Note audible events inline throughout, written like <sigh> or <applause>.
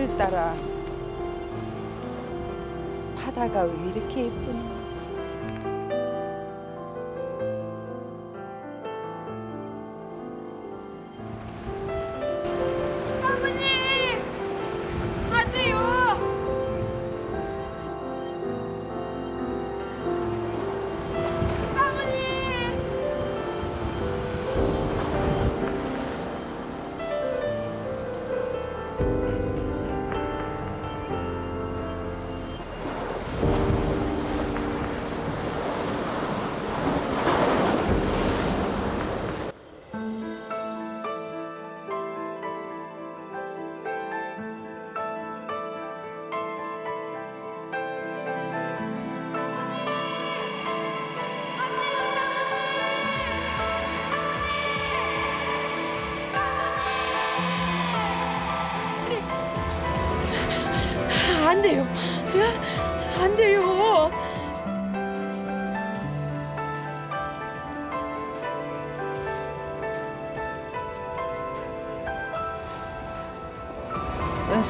오늘따라 바다가 왜 이렇게 예쁘니?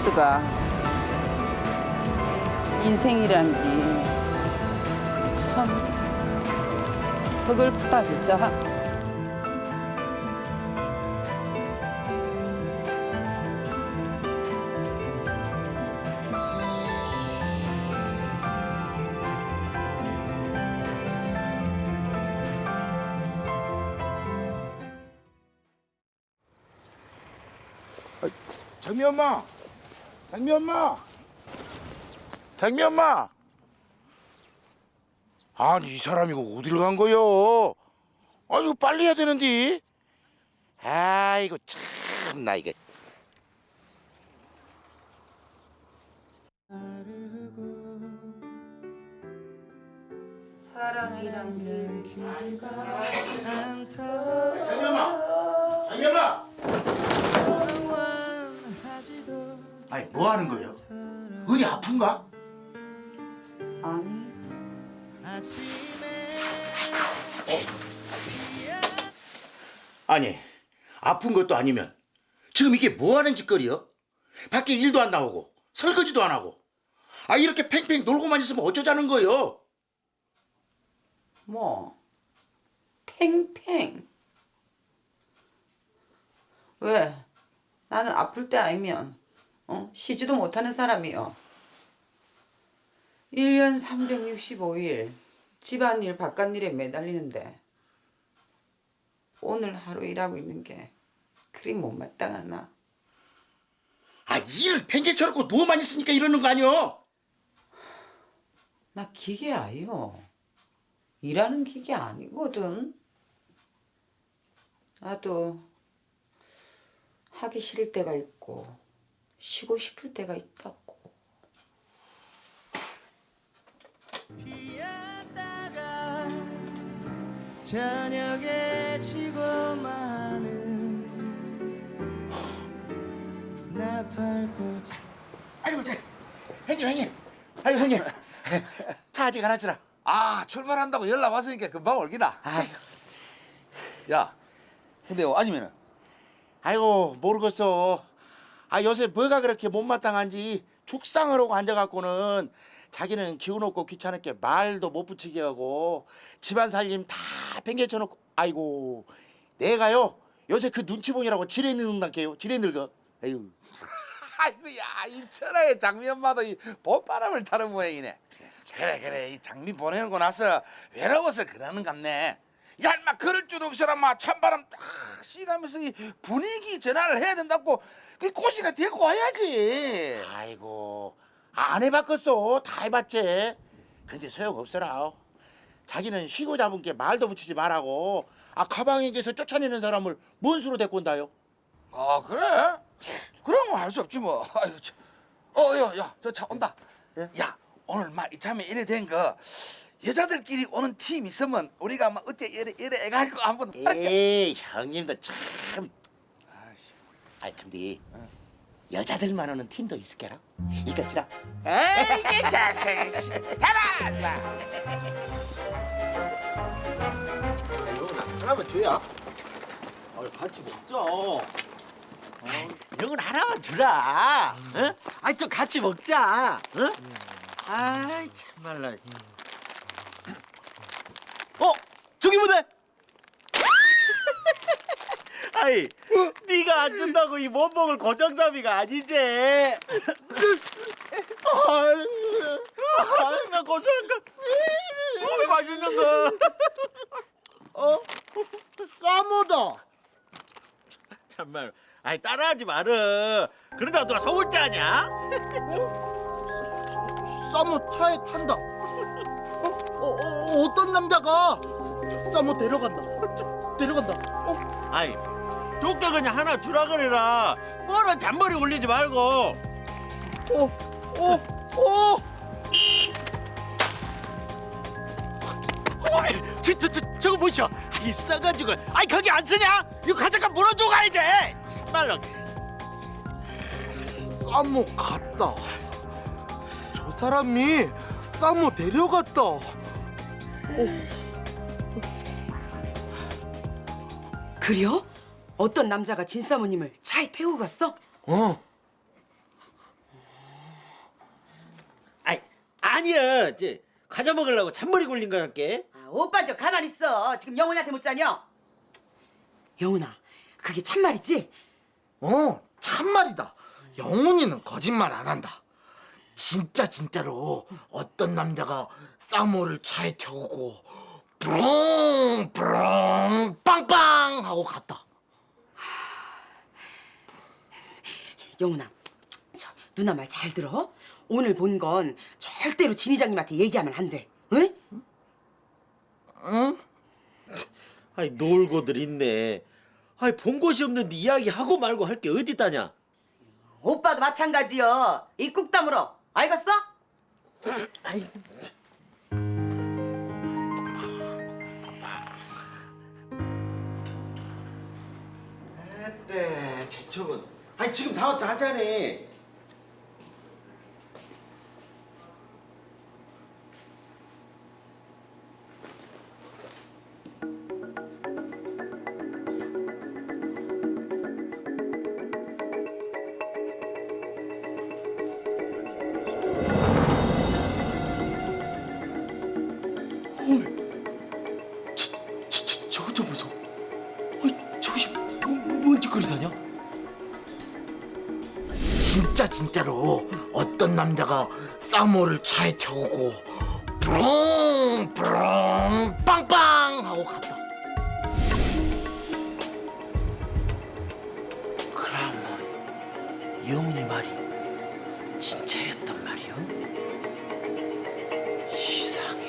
수가 인생이란 게 참 서글프다 그자. 장미 엄마, 장미 엄마, 장미 엄마. 아니 이 사람 이거 어딜 간 거요? 아 이거 빨리 해야 되는데. 아 이거 참 나 이거. 사랑이란 게 장미 엄마, 장미 엄마. 아니 뭐 하는 거예요? 어디 아픈가? 아니 아니 아픈 것도 아니면 지금 이게 뭐 하는 짓거리요? 밖에 일도 안 나오고 설거지도 안 하고 아 이렇게 팽팽 놀고만 있으면 어쩌자는 거요? 뭐 팽팽 왜 나는 아플 때 아니면 어? 쉬지도 못하는 사람이요 1년 365일 집안일 바깥일에 매달리는데 오늘 하루 일하고 있는 게 그리 못마땅하나 아 일을 팽개 쳐놓고 누워만 있으니까 이러는 거 아니요? 나 기계 아니요 일하는 기계 아니거든 나도 하기 싫을 때가 있고 쉬고 싶을 때가 있다고. 저녁에 지고 마는 나팔꽃 아이고 저 형님 형님. 아이고 형님. 차 아직 안 왔잖아 아 출발한다고 연락 왔으니까 금방 올기다. 아이고. 야, 근데 아니면은? 아이고 모르겠어 아 요새 뭐가 그렇게 못마땅한지 죽상을 하고 앉아갖고는 자기는 기운 없고 귀찮게 말도 못 붙이게 하고 집안 살림 다 팽개 쳐놓고 아이고 내가요? 요새 그 눈치 보느라고 지레 늙는다게요. 지레 늙어. 아유 <laughs> 아이고야 이 천하의 장미 엄마도 이 봄바람을 타는 모양이네. 그래 그래. 이 장미 보내고 나서 외로워서 그러는 갑네. 야 인마 그럴 줄 없어라 마 찬바람 딱 씨가면서 이 분위기 전환을 해야 된다고 그 꼬시가 데리고 와야지. 아이고 안 해봤겠어 다 해봤지 근데 소용없어라 자기는 쉬고 잡은 게 말도 붙이지 말라고 아 가방에게서 쫓아내는 사람을 뭔 수로 데리고 온다요 아 그래? 그러면 할수 없지 뭐. 아이고 참. 어 야 야 저 차 온다. 야 오늘 막 이참에 이래 된 거 여자들끼리 오는 팀 있으면 우리가 막 어째 이래 이래 해가지고 한번 에이 형님도 참 아씨. 아이 근데 여자들만 오는 팀도 있을 게라. 이겼지라. 에이 이게 자식이 대라 인마 영훈아 하나만 줘야. 아, 같이 먹자. 영훈 하나만 주라. 응? 아이 좀 같이 먹자. 응? 아이 참말라. 어 저기 보네. <laughs> 아이 네가 안 준다고 이 못 먹을 고정삼이가 아니지. 아이 나 고소한 거. 너무 맛있는 거. 어? 까모다. 참말. 아이 따라하지 마라. 그러다 누가 속을 때 아냐? 싸모 타에 탄다. 어, 어떤 남자가 싸모 데려간다. 데려간다. 어, 아이 좋게 그냥 하나 주라 그래라. 뭐라 잔머리 올리지 말고. 어, 어, 어. 어이, 저, 저, 저, 저거 뭐셔? 이 싸가지고. 아이 거기 안 쓰냐? 이거 가져가 물어줘 가야 돼. 참말로. 싸모 갔다. 저 사람이 싸모 데려갔다. 그래요? 어떤 남자가 진 사모님을 차에 태우고 갔어? 어. 아이 아니야. 이제 과자 먹으려고 잔머리 굴린 거 할게. 아, 오빠 저 가만 있어. 지금 영훈이한테 묻자녀. 영훈아, 그게 참말이지? 어, 참말이다. 영훈이는 거짓말 안 한다. 진짜 진짜로 어떤 남자가 싸모를 차에 태우고 브롱 브롱 빵빵 하고 갔다. 영훈아, 저 누나 말 잘 들어. 오늘 본 건 절대로 진 이장님한테 얘기하면 안 돼. 응? 아이 놀고들 있네. 아이 본 곳이 없는데 이야기하고 말고 할 게 어디 있다냐? 오빠도 마찬가지여. 입국 다물어. 알겠어? 아이 네, 제척은. 아니 지금 다 왔다 하자네. 영훈이 말이 진짜였단 말이오? 이상해.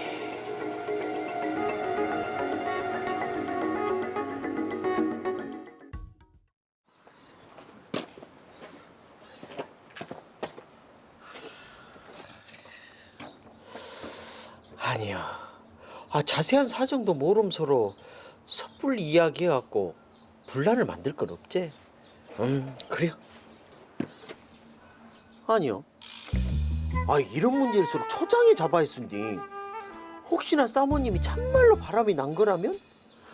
아니야. 아 자세한 사정도 모름 서로 섣불리 이야기해갖고 분란을 만들 건 없지. 음 그래요. 아니요. 아 이런 문제일수록 초장에 잡아 있은디 혹시나 사모님이 참말로 바람이 난 거라면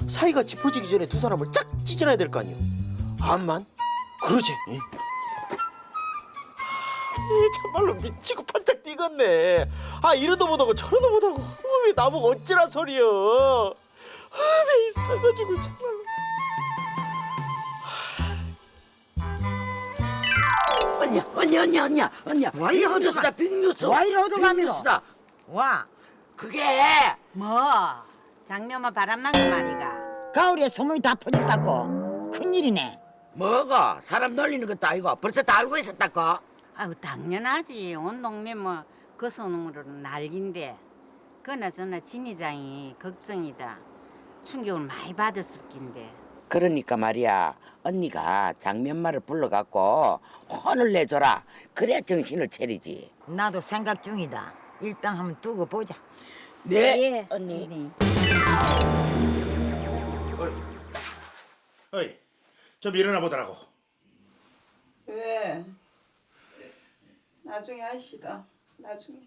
사이가 짚어지기 전에 두 사람을 쫙 찢어놔야 될 거 아니요. 암만 그러지. 응? 이 참말로 미치고 팔짝 뛰겠네. 아 이러도 못하고 저러도 못하고 왜 나보고 어찌란 소리여. 아왜 있어가지고 참말로. 언니야, 언니, 언니, 언니야, 언니야. 와 이래 호두스다, 빅뉴스. 와 이래 호두감이다. 와, 그게 뭐 장면만 바람난 거 말이가. 가을에 소문이 다 퍼졌다고. 큰일이네. 뭐가 사람 놀리는 것도 아니고 벌써 다 알고 있었다고. 아유 당연하지. 온 동네 뭐 그 소문으로 난린데. 그나저나 진 이장이 걱정이다. 충격을 많이 받았을 낀데. 그러니까 말이야, 언니가 장면말을 불러갖고 혼을 내줘라. 그래야 정신을 차리지. 나도 생각 중이다. 일단 한번 두고 보자. 네, 예, 언니. 언니. 어이, 좀 일어나 보더라고. 왜? 나중에 하시다. 나중에.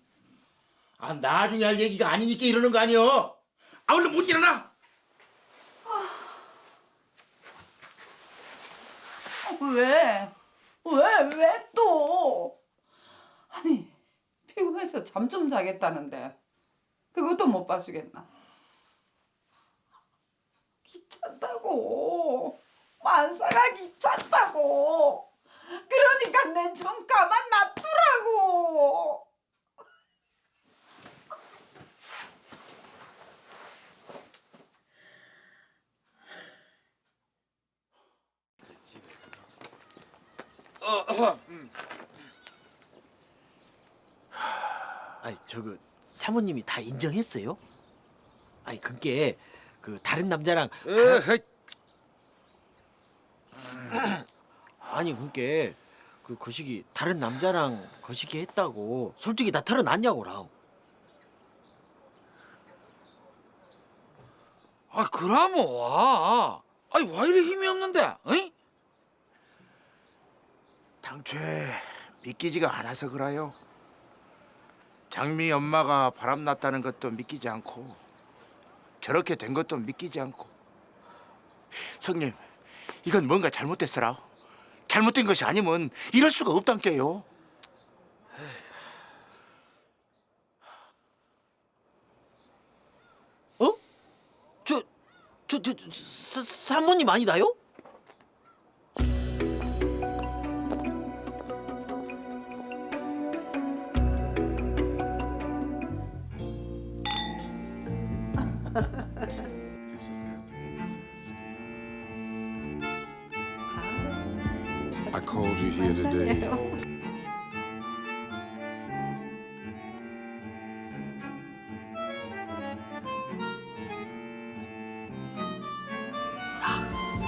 아 나중에 할 얘기가 아니니까 이러는 거 아니여 아 얼른 못 일어나 왜? 왜? 왜 또? 아니 피곤해서 잠 좀 자겠다는데 그것도 못 봐주겠나? 귀찮다고 만사가 귀찮다고 그러니까 내 좀 가만 놔두라고 아니 저거 사모님이 다 인정했어요? 아니 그게 그 다른 남자랑 아니 그게 그 거시기 다른 남자랑 거시기 했다고 솔직히 다 털어놨냐고라 아 그라모 와 아니 와 이래 힘이 없는데 어이? 당최 믿기지가 않아서 그래요 장미 엄마가 바람 났다는 것도 믿기지 않고 저렇게 된 것도 믿기지 않고 성님 이건 뭔가 잘못됐어라 잘못된 것이 아니면 이럴 수가 없단께요 어? 저, 저, 저, 저 사, 사모님 아니다요? Called you here today. <laughs>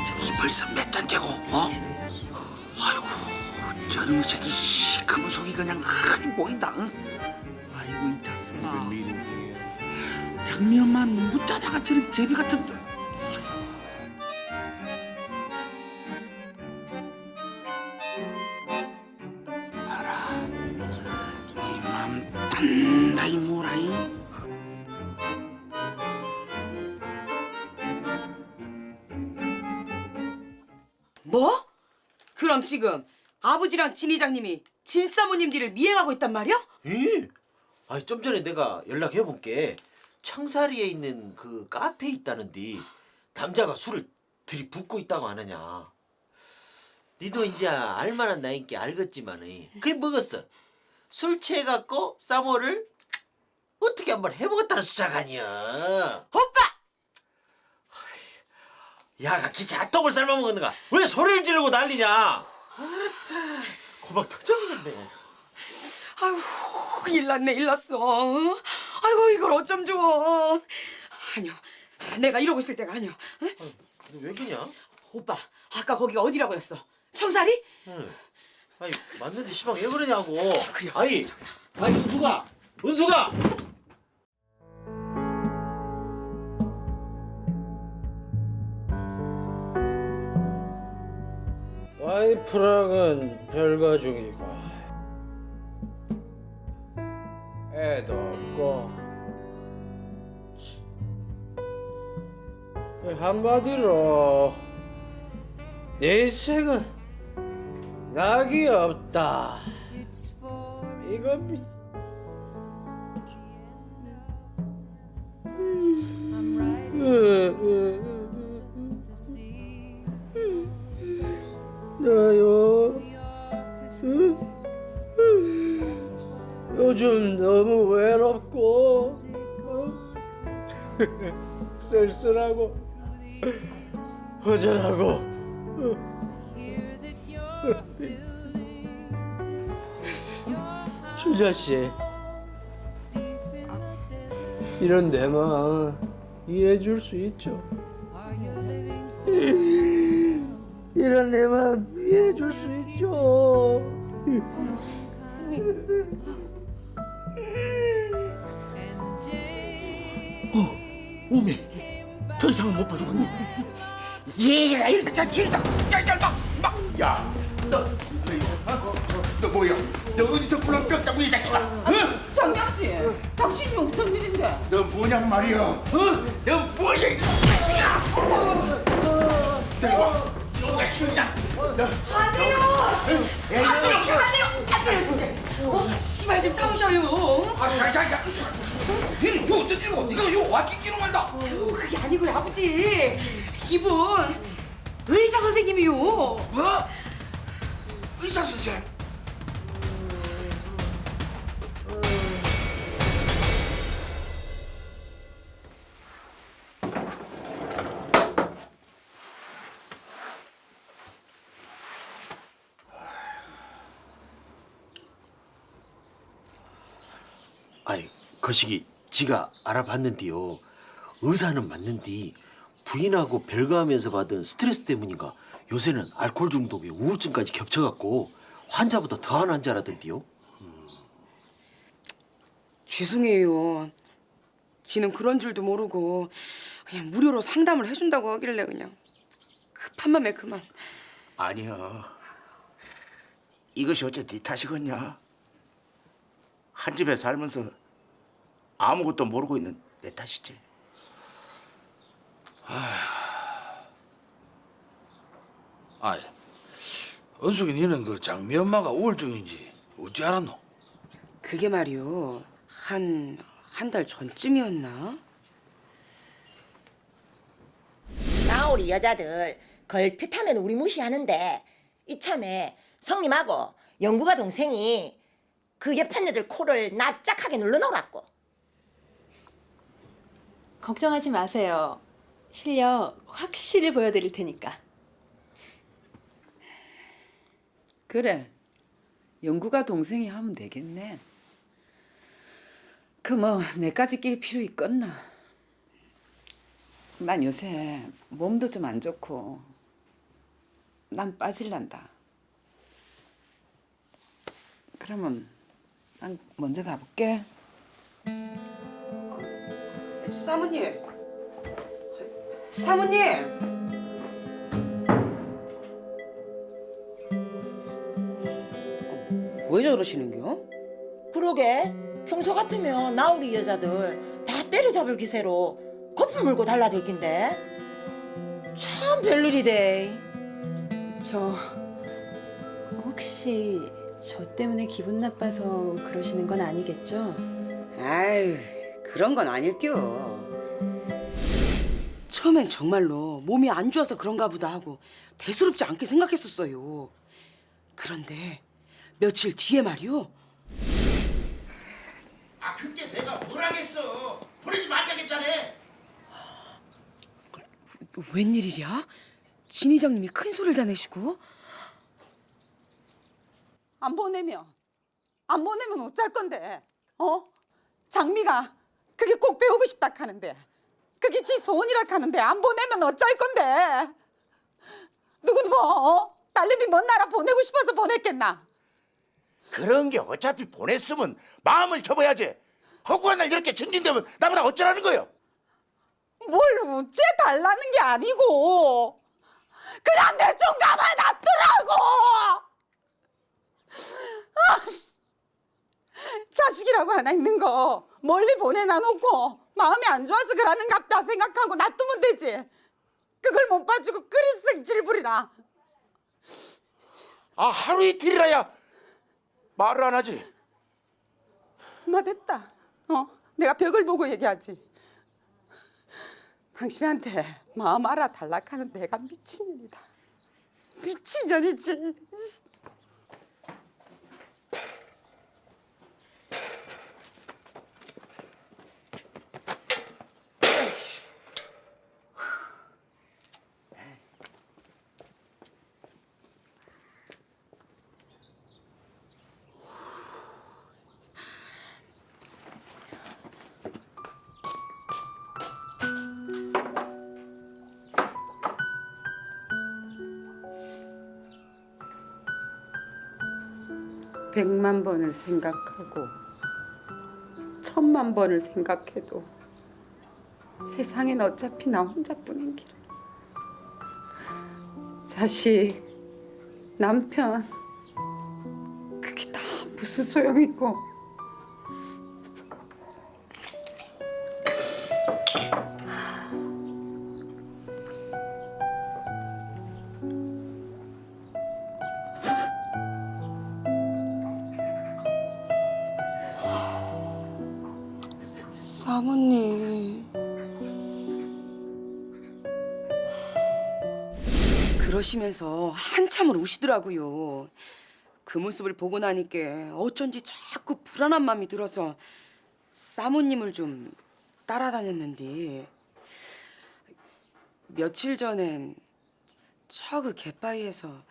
저기 벌써 몇 잔째고 어? 아이고 저놈의 저기 시커먼 속이 그냥 흔히 보인다 응? 아이고 이 자식아 장미 엄마는 묻자다가 저런 제비 같은 단단히 뭐라잉 뭐? 그럼 지금 아버지랑 진 이장님이 진 사모님 뒤를 미행하고 있단 말이야? 예. 아니 좀 전에 내가 연락해 본게 청사리에 있는 그 카페에 있다는데 남자가 술을 들이붓고 있다고 하느냐. 니도 이제 알만한 나이께 알겠지만은 그게 먹었어. 술 취해갖고 쌍호를 어떻게 한번 해보겠다는 수작 아니야. 오빠! 야가 기차 떡을 삶아 먹는가? 왜 소리를 지르고 난리냐? 고막 터져버렸네. 아이고 일났네 일났어 어? 아이고 이걸 어쩜 좋아 아니요 내가 이러고 있을 때가 아니야 어? 너왜 그냐? 오빠 아까 거기가 어디라고 했어? 청사리? 응. 아니 맞는데 시방 왜 그러냐고. 아니, 아니 은수가, 은수가. 와이프랑은 별가중이고 애도 없고 한마디로 내 인생은 낙이 없다. 이겁니다 나요. 요즘 너무 외롭고 어? 쓸쓸하고 허전하고 주자씨 이런 내 마음 이해해 줄 수 있죠? 이런 내 마음 이해해 줄 수 있죠? 오메 더 이상은 못 봐주겠네 얘가 이렇게 진짜 야야야 야, 너, 너, 이거, 뭐야? 너 어디서 불러 뼈다구이 자식아? 어? 장명지, 당신이 어쩐 일인데? 너 뭐냔 말이야? 어? 너 뭐야 이 자식아? 와. 너가 싫냐? 너 안 돼요! 안 돼요! 안 돼요! 안 돼요! 어, 씨발 좀 참으셔요. 아, 야, 야, 야. 니는 요 어쩐 일이고 네가 요 와끼기로 말다. 아유, 그게 아니고요, 아버지. 이분 의사 선생님이요. 뭐? 의사 선생. 아이 거시기 지가 알아봤는데요. 의사는 맞는데 부인하고 별거하면서 받은 스트레스 때문인가 요새는 알코올 중독에 우울증까지 겹쳐갖고 환자보다 더한 환자라던데요. 죄송해요. 지는 그런 줄도 모르고 그냥 무료로 상담을 해준다고 하길래 그냥 급한 맘에 그만. 아니야. 이것이 어째 네 탓이겠냐? 한 집에 살면서 아무것도 모르고 있는 내 탓이지. 아이, 은숙이 니는 그 장미 엄마가 우울증인지 어찌 알았노? 그게 말이요. 한 한 달 전쯤이었나? 나 우리 여자들 걸핏하면 우리 무시하는데 이참에 성님하고 영구가 동생이 그 예판녀들 코를 납작하게 눌러놓으라고 걱정하지 마세요. 실력 확실히 보여드릴 테니까. 그래. 영구가 동생이 하면 되겠네. 그 뭐 내까지 낄 필요 있겠나? 난 요새 몸도 좀 안 좋고 난 빠질란다. 그러면 난 먼저 가볼게. 사모님. 사모님. 왜 저러시는겨? 그러게 평소 같으면 나 우리 여자들 다 때려잡을 기세로 거품 물고 달라들 낀데 참 별일이대 저 혹시 저 때문에 기분 나빠서 그러시는 건 아니겠죠? 아유, 그런 건 아닐겨. 처음엔 정말로 몸이 안 좋아서 그런가 보다 하고 대수롭지 않게 생각했었어요. 그런데 며칠 뒤에 말이요. 아 그게 내가 뭘 하겠어? 보내지 말자겠잖아. 웬일이랴? 진 이장님이 큰 소리를 다 내시고 안 보내면 안 보내면 어쩔 건데 어 장미가 그게 꼭 배우고 싶다 하는데 그게 지 소원이라 하는데 안 보내면 어쩔 건데 누구는 뭐 어? 딸내미 먼 나라 보내고 싶어서 보냈겠나 그런 게 어차피 보냈으면 마음을 접어야지. 허구한 날 이렇게 전진되면 나보다 어쩌라는 거요? 뭘 우째 달라는 게 아니고 그냥 내 좀 가만 놔두라고 아씨 <laughs> 자식이라고 하나 있는 거. 멀리 보내놔 놓고 마음이 안 좋아서 그러는 갑다 생각하고 놔두면 되지. 그걸 못 봐주고 그리 승질 부리나 아 하루 이틀이라야. 말을 안 하지. 마 됐다. 어 내가 벽을 보고 얘기하지. 당신한테 마음 알아 달락하는 내가 미친년이다. 미친년이지 백만 번을 생각하고 천만 번을 생각해도 세상엔 어차피 나 혼자뿐인 길. 자식, 남편 그게 무슨 소용이고 그러시면서 한참을 우시더라고요. 그 모습을 보고 나니까 어쩐지 자꾸 불안한 마음이 들어서 사모님을 좀 따라다녔는데 며칠 전엔 저 그 갯바위에서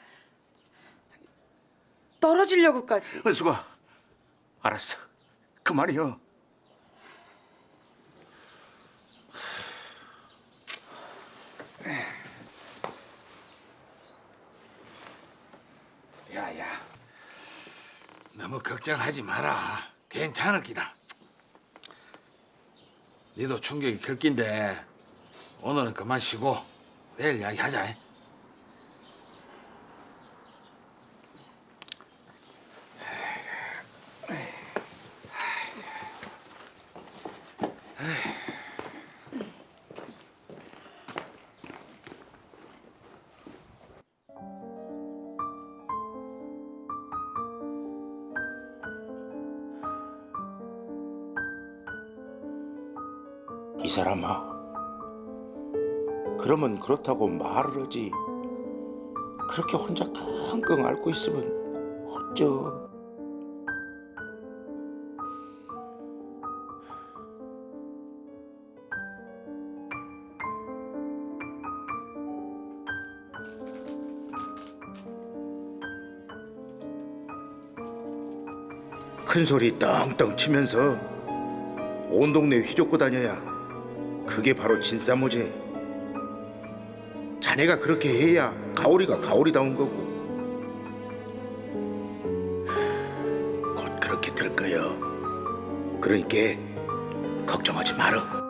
떨어지려고까지 은수가 알았어. 그만이요. 야야 너무 걱정하지 마라. 괜찮을 기다. 니도 충격이 클 낀데 오늘은 그만 쉬고 내일 이야기하자 사람아. 그러면 그렇다고 말을 하지. 그렇게 혼자 끙끙 앓고 있으면 어쩌. 큰 소리 떵떵 치면서 온 동네 휘젓고 다녀야 그게 바로 진사모제. 자네가 그렇게 해야 가오리가 가오리다운 거고. 곧 그렇게 될 거요. 그러니까 걱정하지 말어.